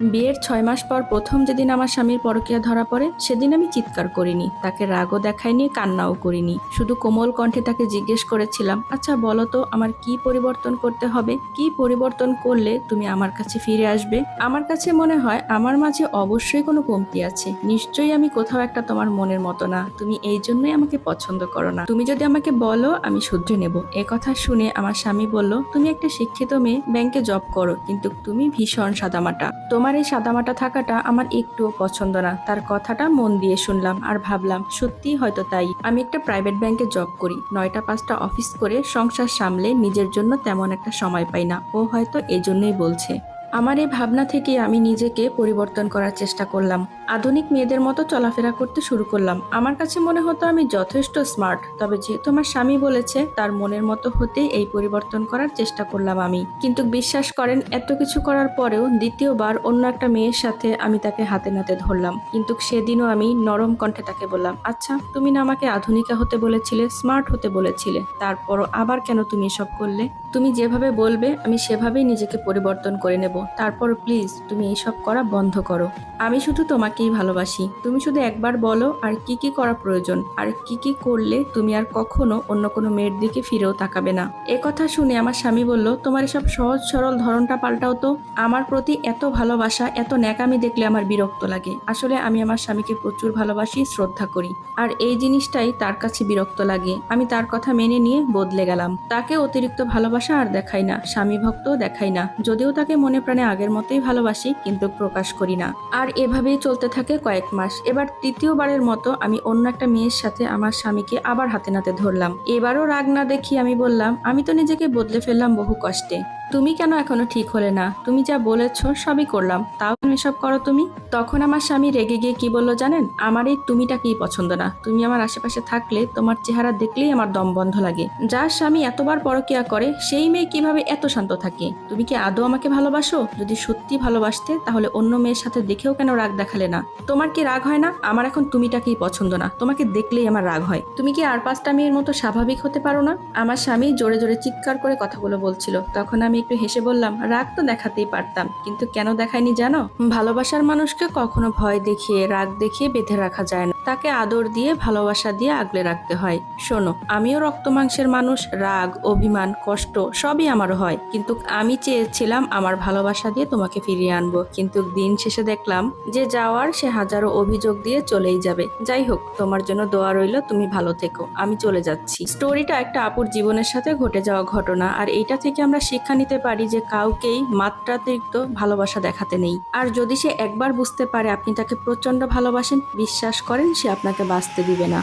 বিয়ের ছয় মাস পর প্রথম যেদিন আমার স্বামীর পরকীয়া ধরা পড়ে, সেদিন আমি চিৎকার করিনি। তাকে রাগও দেখাইনি, কান্নাও করিনি। শুধু কোমল কণ্ঠে তাকে জিজ্ঞেস করেছিলাম আচ্ছা বলো তো, আমার কি পরিবর্তন করতে হবে? কি পরিবর্তন করলে তুমি আমার কাছে ফিরে আসবে? আমার কাছে মনে হয়, আমার মাঝে অবশ্যই কোনো কমতি আছে। নিশ্চয়ই আমি কোথাও একটা তোমার মনের মতো না। তুমি এই জন্যই আমাকে পছন্দ করো না। তুমি যদি আমাকে বলো, আমি শুধরে নেব। এ কথা শুনে আমার স্বামী বলল, তুমি একটা শিক্ষিত মেয়ে, ব্যাংকে জব করো, কিন্তু তুমি ভীষণ সাদামাটা। তোমার এই সাদামাটা থাকাটা আমার একটুও পছন্দ না। তার কথাটা মন দিয়ে শুনলাম আর ভাবলাম সত্যি হয়তো তাই। আমি একটা প্রাইভেট ব্যাংকে জব করি। নয়টা পাঁচটা অফিস করে সংসার সামলে নিজের জন্য তেমন একটা সময় পাই না। ও হয়তো এজন্যই বলছে। আমার এই ভাবনা থেকে আমি নিজেকে পরিবর্তন করার চেষ্টা করলাম। আধুনিক মেয়েদের মতো চলাফেরা করতে শুরু করলাম। আমার কাছে মনে হতো আমি যথেষ্ট স্মার্ট, তবে যেহেতু আমার স্বামী বলেছে, তার মনের মতো হতে এই পরিবর্তন করার চেষ্টা করলাম আমি। কিন্তু বিশ্বাস করেন, এত কিছু করার পরেও দ্বিতীয়বার অন্য একটা মেয়ের সাথে আমি তাকে হাতে নাতে ধরলাম। কিন্তু সেদিনও আমি নরম কণ্ঠে তাকে বললাম আচ্ছা তুমি না আমাকে আধুনিকা হতে বলেছিলে, স্মার্ট হতে বলেছিলে, তারপরও আবার কেন তুমি এসব করলে? তুমি যেভাবে বলবে, আমি সেভাবেই নিজেকে পরিবর্তন করে নেব। তারপর প্লিজ তুমি এইসব করা বন্ধ করো। আমি শুধু তোমাকেই ভালোবাসি। তুমি শুধু একবার বলো, আর কি কি করা প্রয়োজন? আর কি কি করলে তুমি আর কখনো অন্য কোনো মেয়ের দিকে ফিরেও তাকাবে না? এ কথা শুনে আমার স্বামী বলল, তোমার এসব সহজ সরল ধরনটা পাল্টাও তো। আমার প্রতি এত ভালোবাসা, এত ন্যাকামি দেখলে আমার বিরক্ত লাগে। আসলে আমি আমার স্বামীকে প্রচুর ভালোবাসি, শ্রদ্ধা করি। আর এই জিনিসটাই তার কাছে বিরক্ত লাগে। আমি তার কথা মেনে নিয়ে বদলে গেলাম। তাকে অতিরিক্ত ভালোবাসা আর দেখাই না, স্বামী ভক্তও দেখাই না। যদিও তাকে মনে প্রাণে আগের মতোই ভালোবাসি, কিন্তু প্রকাশ করি না। আর এভাবেই চলতে থাকে কয়েক মাস। এবার তৃতীয়বারের মতো আমি অন্য একটা মেয়ের সাথে আমার স্বামীকে আবার হাতে নাতে ধরলাম। এবারও রাগ না দেখি আমি বললাম, আমি তো নিজেকে বদলে ফেললাম বহু কষ্টে। তুমি কেন এখনও ঠিক হলে না? তুমি যা বলেছ সবই করলাম। তাও এসব করো তুমি? তখন আমার স্বামী রেগে গিয়ে কি বলল জানেন? আমার এই তুমিটাকেই পছন্দ না। তুমি আমার আশেপাশে থাকলে তোমার চেহারা দেখলেই আমার দম বন্ধ লাগে। যার স্বামী এতবার পরকিয়া করে, সেই মেয়ে কীভাবে এত শান্ত থাকে? তুমি কি আদৌ আমাকে ভালোবাসো? যদি সত্যি ভালোবাসতে, তাহলে অন্য মেয়ের সাথে দেখেও কেন রাগ দেখালে না? তোমার কি রাগ হয় না? আমার এখন তুমিটাকেই পছন্দ না। তোমাকে দেখলেই আমার রাগ হয়। তুমি কি আর পাঁচটা মেয়ের মতো স্বাভাবিক হতে পারো না? আমার স্বামী জোরে জোরে চিৎকার করে কথাগুলো বলছিল। তখন আমি একটু হেসে বললাম, রাগ তো দেখাতেই পারতাম, কিন্তু কেন দেখায়নি জানো? ভালোবাসার মানুষকে কখনো ভয় দেখিয়ে, রাগ দেখিয়ে বেঁধে রাখা যায় না। তাকে আদর দিয়ে, ভালোবাসা দিয়ে আগলে রাখতে হয়। শোনো, আমিও রক্ত মাংসের মানুষ, রাগ, অভিমান, কষ্ট সবই আমারও হয়। কিন্তু আমি চেয়েছিলাম আমার ভালোবাসা দিয়ে তোমাকে ফিরিয়ে আনব। কিন্তু দিন শেষে দেখলাম যে যাওয়ার সে হাজারো অভিযোগ দিয়ে চলেই যাবে। যাই হোক, তোমার জন্য দোয়া রইল, তুমি ভালো থেকো। আমি চলে যাচ্ছি। স্টোরিটা একটা আপুর জীবনের সাথে ঘটে যাওয়া ঘটনা, আর এইটা থেকে আমরা শিক্ষা নিতে পারি যে কাউকেই মাত্রাতিরিক্ত ভালোবাসা দেখাতে নেই। আর যদি সে একবার বুঝতে পারে আপনি তাকে প্রচণ্ড ভালোবাসেন, বিশ্বাস করেন সে আপনাকে বাঁচতে দিবে না।